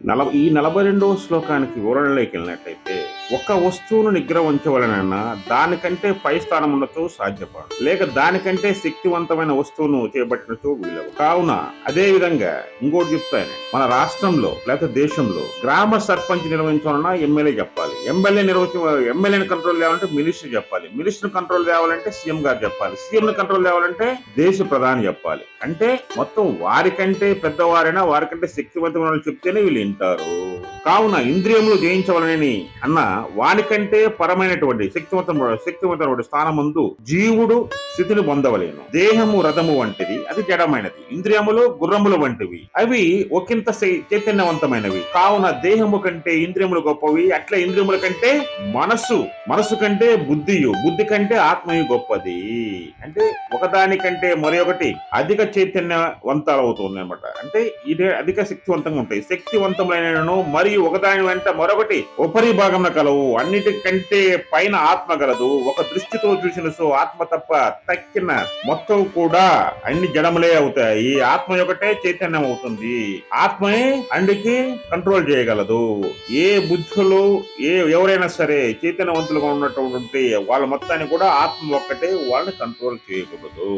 నల ఈ నలభై రెండవ శ్లోకానికి వివరణలోకి వెళ్ళినట్టయితే ఒక వస్తువును నిగ్రహ ఉంచవలనన్నా దానికంటే పై స్థానం ఉండొచ్చు సాధ్యపడు. లేక దానికంటే శక్తివంతమైన వస్తువును చేపట్టినచో వీలవు. కావున అదే విధంగా ఇంకోటి చెప్తాను. మన రాష్ట్రంలో లేకపోతే దేశంలో గ్రామ సర్పంచ్ నిర్వహించాలన్నా ఎమ్మెల్యే చెప్పాలి. ఎమ్మెల్యే నిర్వహించ ఎమ్మెల్యేని కంట్రోల్ చేయాలంటే మినిస్టర్ చెప్పాలి. మినిస్టర్ కంట్రోల్ తేవాలంటే సీఎం గారు చెప్పాలి. సీఎం కంట్రోల్ తేవాలంటే దేశ ప్రధాని చెప్పాలి. అంటే మొత్తం వారికంటే పెద్దవారైనా వారికంటే శక్తివంతమైన వాళ్ళు చెప్తేనే వీళ్ళు వింటారు. కావున ఇంద్రియములు జయించవలనని అన్న వానికంటే పరమైనటువంటి శక్తివంతం శక్తివంతమైన స్థానం జీవుడు స్థితిని పొందవలేను. దేహము రథము వంటిది అది జడమైనది. ఇంద్రియములు గుర్రములు వంటివి. అవి ఒకంత చైతన్యవంతమైనవి. కావున దేహము కంటే ఇంద్రియములు గొప్పవి. అట్లా ఇంద్రియముల కంటే మనస్సు మనస్సు కంటే బుద్ధియు. బుద్ధి కంటే ఆత్మయు గొప్పది. అంటే ఒకదానికంటే మరి ఒకటి అధిక చైతన్యవంతాలు అవుతుంది అనమాట అంటే ఇది అధిక శక్తివంతంగా ఉంటాయి. శక్తివంతమైనను మరియు ఒకదాని వెంట మరొకటి ఉపరి భాగంలో కలవు. అన్నిటికంటే పైన ఆత్మ కలదు ఒక దృష్టితో చూసిన సో ఆత్మ తప్ప తక్కిన మొత్తం కూడా అన్ని జడములే అవుతాయి. ఆత్మ ఒకటే చైతన్యం అవుతుంది. ఆత్మే అండికి కంట్రోల్ చేయగలదు. ఏ బుద్ధులు ఏ ఎవరైనా సరే చైతన్యవంతులుగా ఉన్నటువంటి వాళ్ళ మొత్తాన్ని కూడా ఆత్మ ఒక్కటే వాళ్ళని కంట్రోల్ చేయకూడదు.